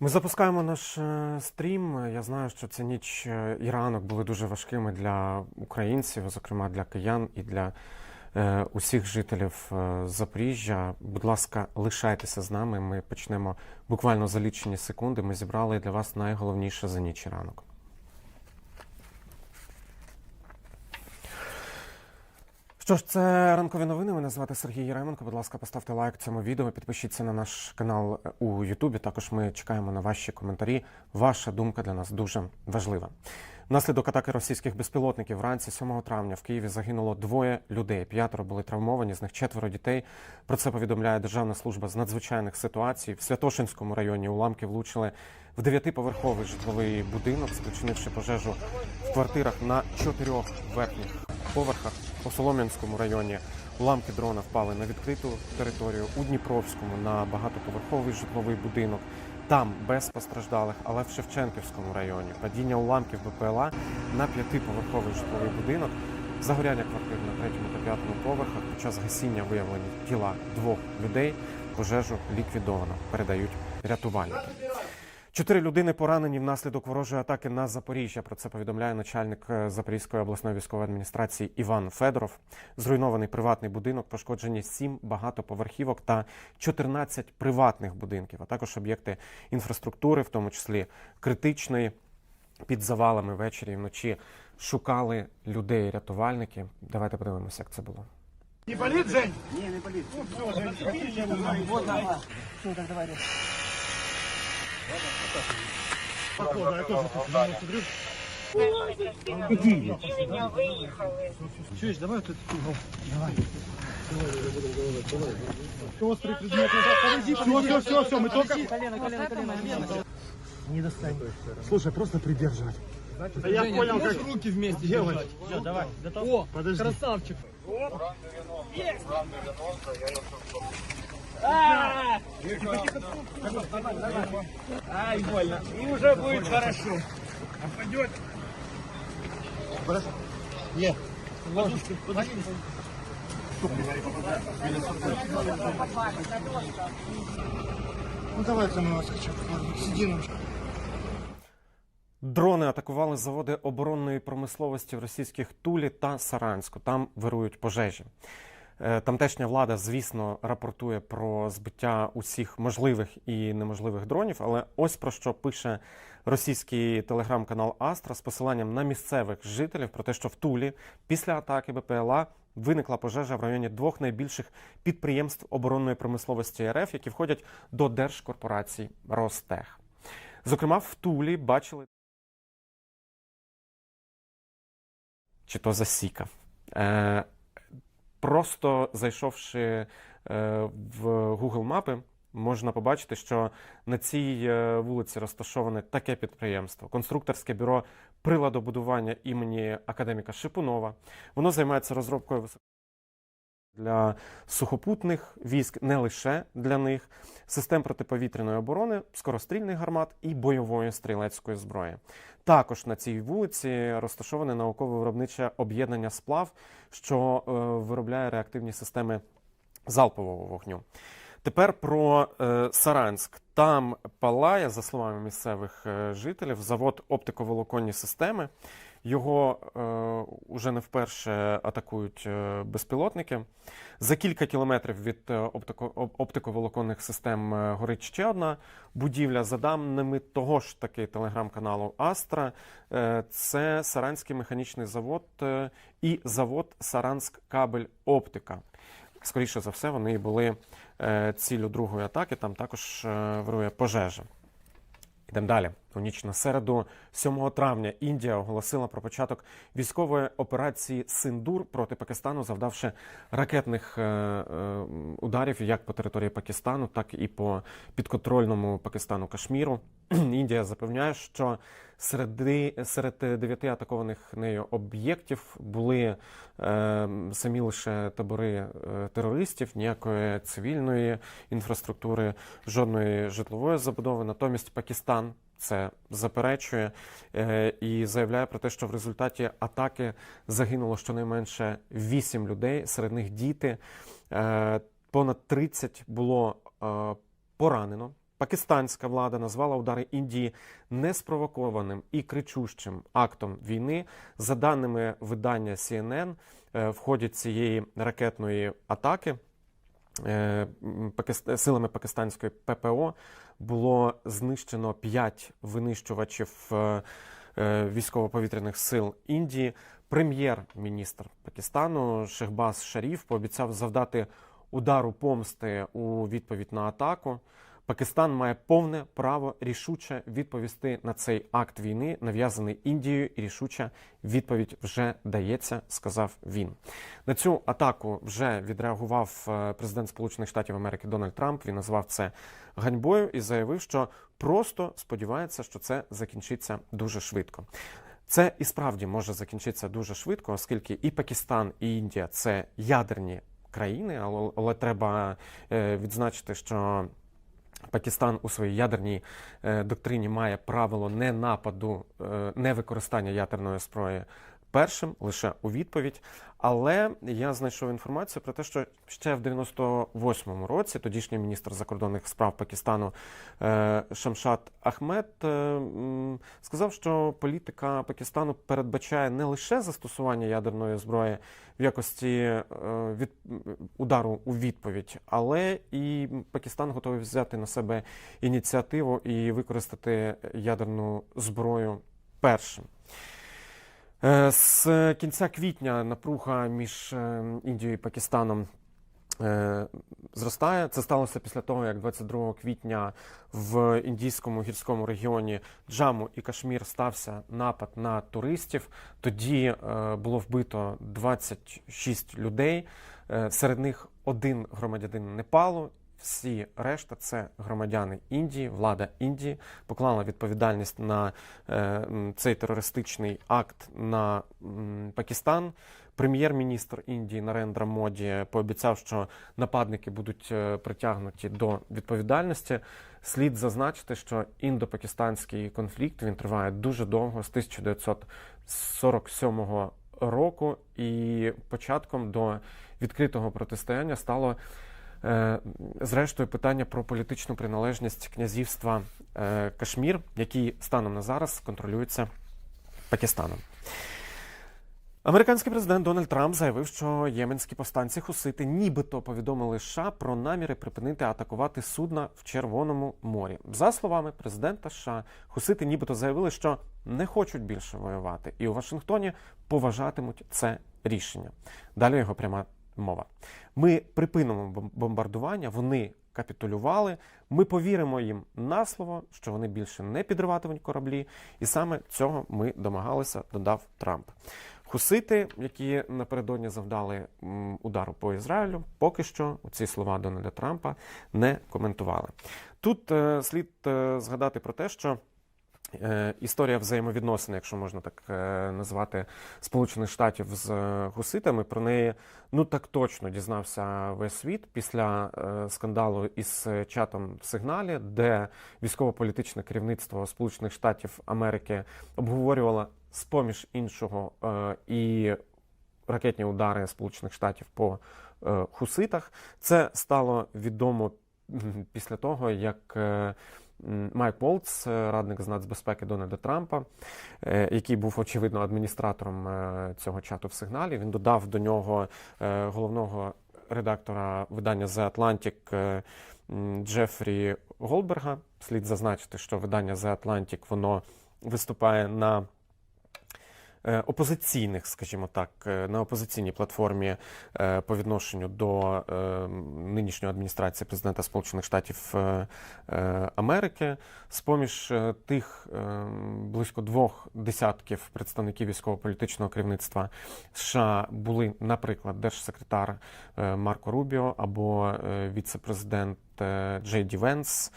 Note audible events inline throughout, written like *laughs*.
Ми запускаємо наш е, стрім. Я знаю, що ця ніч е, і ранок були дуже важкими для українців, зокрема для киян і для е, усіх жителів Запоріжжя. Будь ласка, лишайтеся з нами. Ми почнемо буквально за лічені секунди. Ми зібрали для вас найголовніше за ніч і ранок. Що ж, це ранкові новини. Мене звати Сергій Єременко. Будь ласка, поставте лайк цьому відео, підпишіться на наш канал е, у Ютубі. Також ми чекаємо на ваші коментарі. Ваша думка для нас дуже важлива. Внаслідок атаки російських безпілотників вранці 7 травня в Києві загинуло двоє людей. П'ятеро були травмовані, з них четверо дітей. Про це повідомляє Державна служба з надзвичайних ситуацій. В Святошинському районі уламки влучили в дев'ятиповерховий житловий будинок, спричинивши пожежу в квартирах на чотирьох верхніх поверхах. У Солом'янському районі уламки дрона впали на відкриту територію у Дніпровському на багатоповерховий житловий будинок. Там без постраждалих, але в Шевченківському районі падіння уламків БПЛА на п'ятиповерховий житловий будинок, загоряння квартир на третьому та п'ятому поверхах. Під час гасіння виявлені тіла двох людей. Пожежу ліквідовано. Передають рятувальники. Чотири людини поранені внаслідок ворожої атаки на Запоріжжя. Про це повідомляє начальник е, Запорізької обласної військової адміністрації Іван Федоров. Зруйнований приватний будинок, пошкоджені сім багатоповерхівок та 14 приватних будинків, а також об'єкти інфраструктури, в тому числі критичної. Під завалами ввечері і вночі шукали людей, рятувальники. Давайте подивимося, як це було. Не болит, Жень? Походу, я тоже тут немного смотрю. Чуешь, давай тут угол. Давай. Острый предмет. Подожди, все, все, все, все, мы только... Не достань. Слушай, просто придерживать. Да я понял, как руки вместе делать. Все, давай, готов? О, Подожди. красавчик. Ай, больно. И уже будет хорошо. Нет. Ложечку, подожди. Ну давай ты нас хочу. Сиди. Дрони атакували заводи оборонної промисловості в російських Тулі та Саранську. Там вирують пожежі. Е, Тамтешня влада, звісно, рапортує про збиття усіх можливих і неможливих дронів. Але ось про що пише російський телеграм-канал Астра з посиланням на місцевих жителів про те, що в Тулі після атаки БПЛА виникла пожежа в районі двох найбільших підприємств оборонної промисловості РФ, які входять до держкорпорації Ростех. Зокрема, в Тулі бачили чи то засікав. Просто зайшовши е, в Google мапи, можна побачити, що на цій е, вулиці розташоване таке підприємство конструкторське бюро приладобудування імені академіка Шипунова. Воно займається розробкою для сухопутних військ, не лише для них, систем протиповітряної оборони, скорострільних гармат і бойової стрілецької зброї. Також на цій вулиці розташоване науково-виробниче об'єднання сплав, що е, виробляє реактивні системи залпового вогню. Тепер про е, Саранськ. Там палає, за словами місцевих е, жителів, завод оптиковолоконні системи. Його е, уже не вперше атакують е, безпілотники. За кілька кілометрів від е, оптико, оптиковолоконних систем е, горить ще одна будівля. За даними того ж таки телеграм-каналу Астра, е, це Саранський механічний завод і завод Саранськ Кабель Оптика. Скоріше за все, вони були ціллю другої атаки. Там також вирує пожежа. Йдемо далі. У ніч на середу, 7 травня, Індія оголосила про початок військової операції Синдур проти Пакистану, завдавши ракетних е, е, ударів як по території Пакистану, так і по підконтрольному Пакистану Кашміру. *clears throat* Індія запевняє, що серед, серед дев'яти атакованих нею об'єктів були е, самі лише табори е, терористів, ніякої цивільної інфраструктури, жодної житлової забудови. Натомість Пакистан це заперечує е, і заявляє про те, що в результаті атаки загинуло щонайменше 8 людей, серед них діти. Е, понад 30 було е, поранено. Пакистанська влада назвала удари Індії неспровокованим і кричущим актом війни. За даними видання CNN, в ході цієї ракетної атаки силами пакистанської ППО було знищено 5 винищувачів е, е, військово-повітряних сил Індії. Прем'єр-міністр Пакистану Шехбас Шаріф пообіцяв завдати удару помсти у відповідь на атаку. Пакистан має повне право рішуче відповісти на цей акт війни, нав'язаний Індією, і рішуча відповідь вже дається, сказав він. На цю атаку вже відреагував е, президент Сполучених Штатів Америки Дональд Трамп. Він назвав це ганьбою і заявив, що просто сподівається, що це закінчиться дуже швидко. Це і справді може закінчитися дуже швидко, оскільки і Пакистан, і Індія це ядерні країни, але, але треба е, відзначити, що Пакистан у своїй ядерній е, доктрині має правило не нападу, е, не використання ядерної зброї першим, лише у відповідь. Але я знайшов інформацію про те, що ще в 98-му році тодішній міністр закордонних справ Пакистану е, Шамшат Ахмед е, сказав, що політика Пакистану передбачає не лише застосування ядерної зброї в якості е, від удару у відповідь, але і Пакистан готовий взяти на себе ініціативу і використати ядерну зброю першим. Е, З кінця квітня напруга між е, Індією і Пакистаном е, зростає. Це сталося після того, як 22 квітня в індійському гірському регіоні Джаму і Кашмір стався напад на туристів. Тоді було вбито 26 людей. Серед них один громадянин Непалу. Всі решта це громадяни Індії, влада Індії поклала відповідальність на е, цей терористичний акт на м, Пакистан. Прем'єр-міністр Індії Нарендра Моді пообіцяв, що нападники будуть е, притягнуті до відповідальності. Слід зазначити, що індо-пакистанський конфлікт він триває дуже довго з 1947 року, і початком до відкритого протистояння стало зрештою питання про політичну приналежність князівства е, Кашмір, який станом на зараз контролюється Пакистаном. Американський президент Дональд Трамп заявив, що єменські повстанці хусити нібито повідомили США про наміри припинити атакувати судна в Червоному морі. За словами президента США, хусити нібито заявили, що не хочуть більше воювати, і у Вашингтоні поважатимуть це рішення. Далі його пряма мова. Ми припинимо бомбардування, вони капітулювали. Ми повіримо їм на слово, що вони більше не підриватимуть кораблі, і саме цього ми домагалися, додав Трамп. Хусити, які напередодні завдали удару по Ізраїлю, поки що ці слова Дональда Трампа не коментували. Тут е, слід е, згадати про те, що історія взаємовідносин, якщо можна так е, назвати, Сполучених Штатів з е, гуситами, про неї ну так точно дізнався весь світ після е, скандалу із е, чатом в сигналі, де військово-політичне керівництво Сполучених Штатів Америки обговорювало з поміж іншого е, і ракетні удари Сполучених Штатів по е, хуситах. Це стало відомо після того, як е, Майк Волц, е, радник з нацбезпеки Дональда Трампа, е, який був очевидно адміністратором е, цього чату в сигналі, він додав до нього головного редактора видання The Atlantic Джефрі Голберга. Слід зазначити, що видання The Atlantic воно виступає на опозиційних, скажімо так, е, на опозиційній платформі е, по відношенню до е, нинішньої адміністрації президента Сполучених Штатів е, е, Америки. З-поміж е, тих е, близько двох десятків представників військово-політичного керівництва США були, наприклад, держсекретар е, Марко Рубіо або е, віце-президент е, Джей Ді Венс.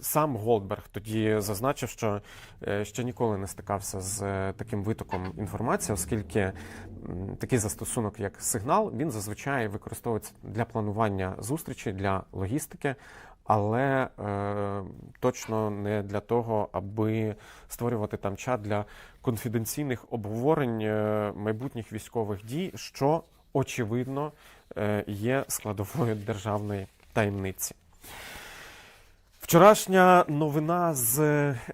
Сам Голдберг тоді зазначив, що е, ще ніколи не стикався з е, таким витоком інформації, оскільки такий застосунок, як сигнал, він зазвичай використовується для планування зустрічей, для логістики, але е, точно не для того, аби створювати там чат для конфіденційних обговорень е, майбутніх військових дій, що очевидно є складовою державної таємниці. Вчорашня новина з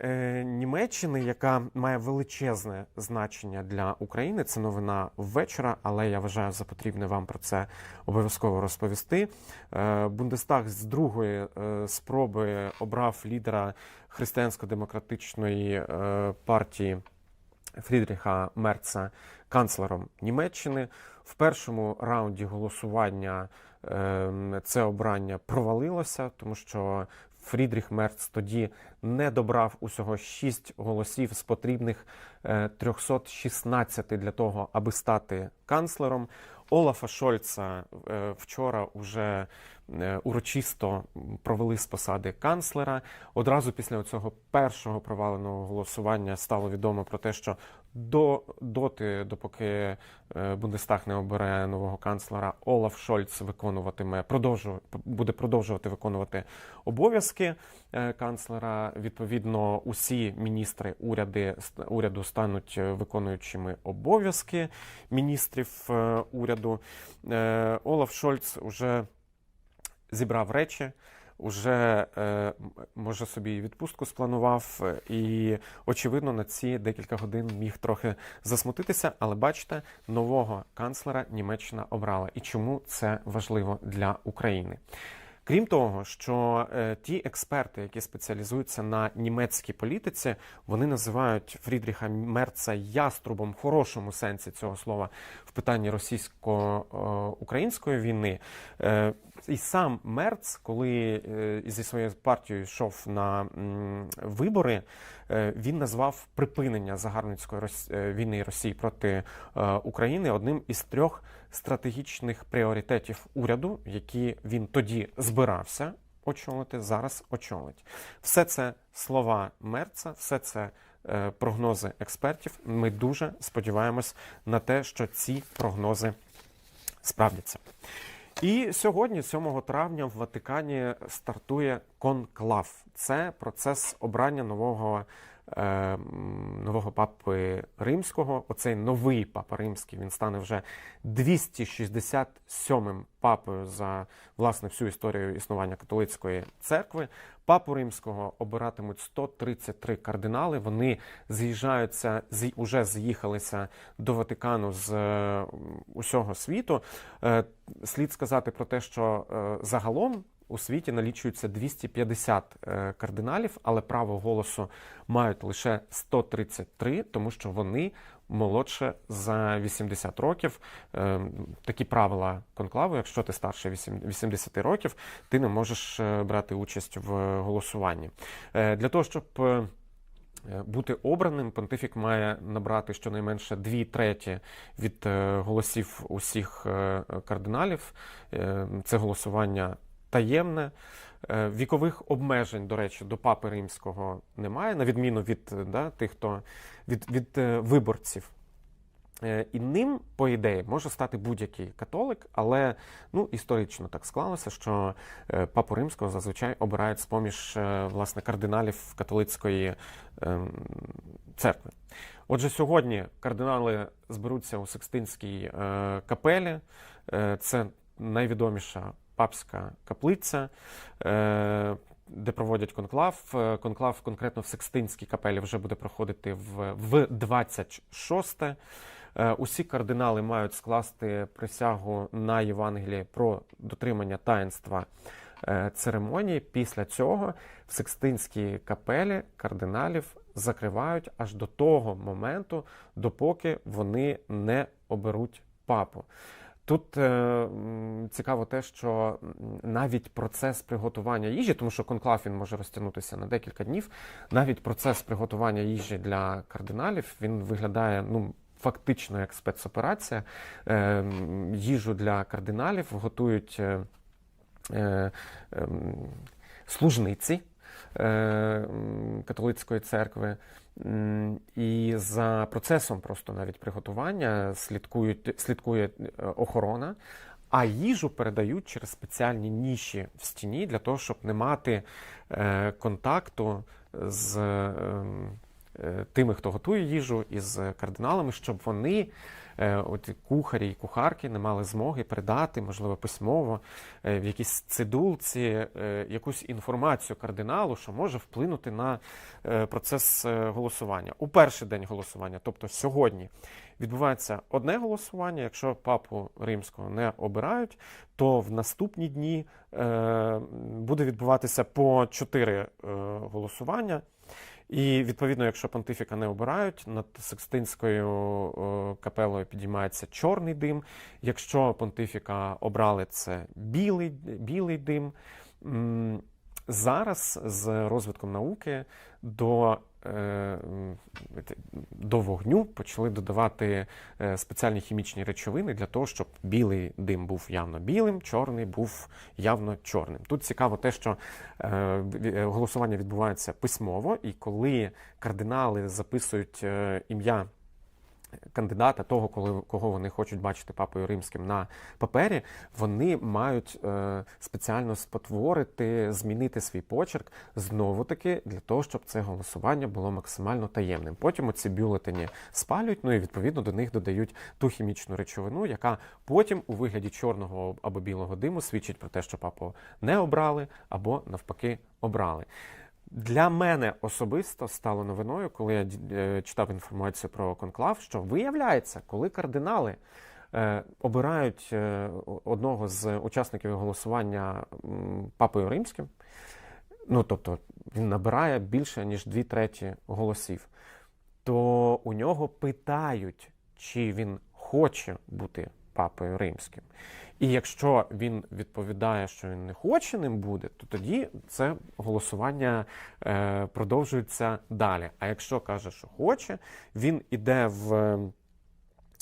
е, Німеччини, яка має величезне значення для України. Це новина ввечора, але я вважаю за потрібне вам про це обов'язково розповісти. Е, Бундестаг з другої е, спроби обрав лідера християнсько-демократичної е, партії Фрідріха Мерца канцлером Німеччини. В першому раунді голосування е, це обрання провалилося, тому що Фрідріх Мерц тоді не добрав усього 6 голосів з потрібних е, 316 для того, аби стати канцлером. Олафа Шольца е, вчора уже е, урочисто провели з посади канцлера. Одразу після цього першого проваленого голосування стало відомо про те, що до доти, допоки е, Бундестаг не обере нового канцлера, Олаф Шольц виконуватиме продовжу, буде продовжувати виконувати обов'язки е, канцлера. Відповідно, усі міністри уряди уряду стануть е, виконуючими обов'язки міністрів уряду. Олаф Шольц уже зібрав речі. Уже е, може собі відпустку спланував, е, і очевидно на ці декілька годин міг трохи засмутитися. Але бачите, нового канцлера Німеччина обрала. І чому це важливо для України? Крім того, що е, ті експерти, які спеціалізуються на німецькій політиці, вони називають Фрідріха Мерца яструбом в хорошому сенсі цього слова в питанні російсько-української війни. Е, і сам Мерц, коли е, зі своєю партією йшов на вибори, е, він назвав припинення загарбницької е, війни Росії проти України одним із трьох стратегічних пріоритетів уряду, які він тоді збирався очолити, зараз очолить. Все це слова Мерца, все це прогнози експертів. Ми дуже сподіваємось на те, що ці прогнози справдяться. І сьогодні, 7 травня, в Ватикані стартує конклав. Це процес обрання нового, нового папи римського. Оцей новий папа римський він стане вже 267-м папою за власне всю історію існування католицької церкви. Папу римського обиратимуть 133 кардинали. Вони з'їжджаються, зі- уже з'їхалися до Ватикану з е, усього світу. Е, Слід сказати про те, що е, загалом у світі налічується 250 е, кардиналів, але право голосу мають лише 133, тому що вони молодше за 80 років. Е, Такі правила конклаву. Якщо ти старше 8 80 років, ти не можеш е, брати участь в голосуванні. Для того, щоб бути обраним, понтифік має набрати щонайменше дві треті від голосів усіх кардиналів. Це голосування таємне. Е, Вікових обмежень, до речі, до папи римського немає, на відміну від е, да, тих, хто від, від е, виборців. І ним, по ідеї, може стати будь-який католик, але ну, історично так склалося, що папу римського зазвичай обирають з-поміж е, власне кардиналів католицької ем, церкви. Отже, сьогодні кардинали зберуться у Секстинській капелі. Це найвідоміша папська каплиця. Е, де проводять конклав. Е, Конклав конкретно в Секстинській капелі вже буде проходити в, в 26 Е, Усі кардинали мають скласти присягу на Євангелії про дотримання таїнства церемонії. Після цього в Секстинській капелі кардиналів закривають аж до того моменту, допоки вони не оберуть папу. Тут е, цікаво те, що навіть процес приготування їжі, тому що конклав він може розтягнутися на декілька днів, навіть процес приготування їжі для кардиналів він виглядає ну. Фактично як спецоперація. Е, їжу для кардиналів готують е, е, ем, служниці е, католицької церкви. І за процесом просто навіть приготування слідкують, слідкує е, охорона, а їжу передають через спеціальні ніші в стіні для того, щоб не мати е, контакту з ем, е, тими, хто готує їжу, із кардиналами, щоб вони от кухарі і кухарки не мали змоги передати, можливо, письмово е, в якійсь цидулці е, якусь інформацію кардиналу, що може вплинути на е, процес е, голосування. У перший день голосування, тобто сьогодні, відбувається одне голосування. Якщо папу римського не обирають, то в наступні дні е, буде відбуватися по чотири е, голосування. І відповідно, якщо понтифіка не обирають, над Секстинською е, капелою підіймається чорний дим. Якщо понтифіка обрали, це білий, білий дим. Зараз з розвитком науки до, е, до вогню почали додавати е, спеціальні хімічні речовини для того, щоб білий дим був явно білим, чорний був явно чорним. Тут цікаво те, що е, голосування відбувається письмово, і коли кардинали записують ім'я кандидата, того, коли, кого вони хочуть бачити папою римським на папері, вони мають е, спеціально спотворити, змінити свій почерк знову таки для того, щоб це голосування було максимально таємним. Потім ці бюлетені спалюють, ну і відповідно до них додають ту хімічну речовину, яка потім у вигляді чорного або білого диму свідчить про те, що папу не обрали або навпаки обрали. Для мене особисто стало новиною, коли я е, читав інформацію про конклав, що виявляється, коли кардинали е, обирають е, одного з учасників голосування папою римським, ну тобто він набирає більше ніж дві треті голосів, то у нього питають, чи він хоче бути папою римським. І якщо він відповідає, що він не хоче ним буде, то тоді це голосування е, продовжується далі. А якщо каже, що хоче, він іде в.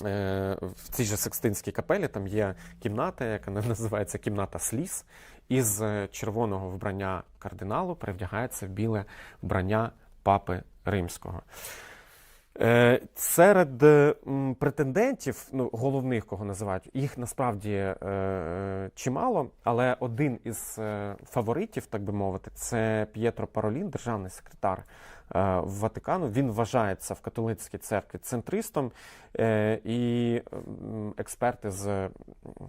е, В цій же Секстинській капелі там є кімната, яка називається кімната сліз, із червоного вбрання кардиналу перевдягається в біле вбрання папи римського. Е, Серед претендентів, ну, головних, кого називають, їх насправді е, чимало, але один із е, фаворитів, так би мовити, це П'єтро Паролін, державний секретар е, Ватикану. Він вважається в католицькій церкві центристом, е, і експерти з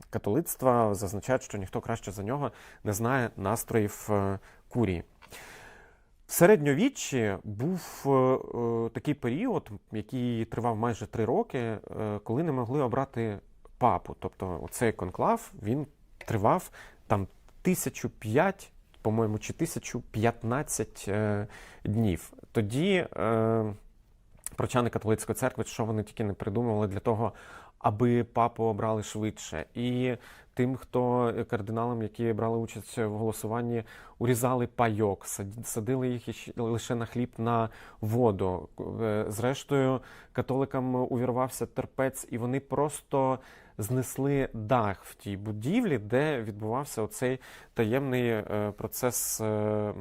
католицтва зазначають, що ніхто краще за нього не знає настроїв е, курії. Середньовіччі був е, е, такий період, який тривав майже три роки, е, коли не могли обрати папу. Тобто цей конклав він тривав там тисячу п'ять, по-моєму, чи тисячу п'ятнадцять днів. Тоді прочани католицької церкви, що вони тільки не придумували для того, аби папу обрали швидше. І тим, хто кардиналам, які брали участь в голосуванні, урізали пайок, садили їх лише на хліб на воду. Е, Зрештою, католикам увірвався терпець, і вони просто знесли дах в тій будівлі, де відбувався оцей таємний е, процес е,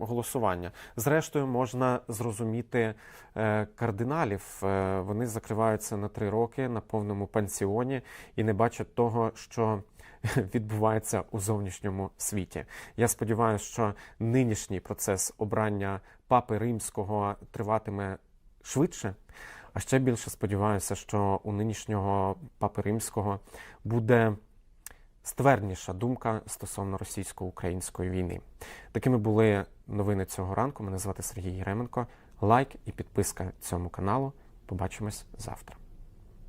голосування. Зрештою, можна зрозуміти е, кардиналів. Вони закриваються на три роки на повному пансіоні і не бачать того, що *laughs* відбувається у зовнішньому світі. Я сподіваюся, що нинішній процес обрання папи римського триватиме швидше. А ще більше сподіваюся, що у нинішнього папи римського буде ствердніша думка стосовно російсько-української війни. Такими були новини цього ранку. Мене звати Сергій Єременко. Лайк і підписка цьому каналу. Побачимось завтра.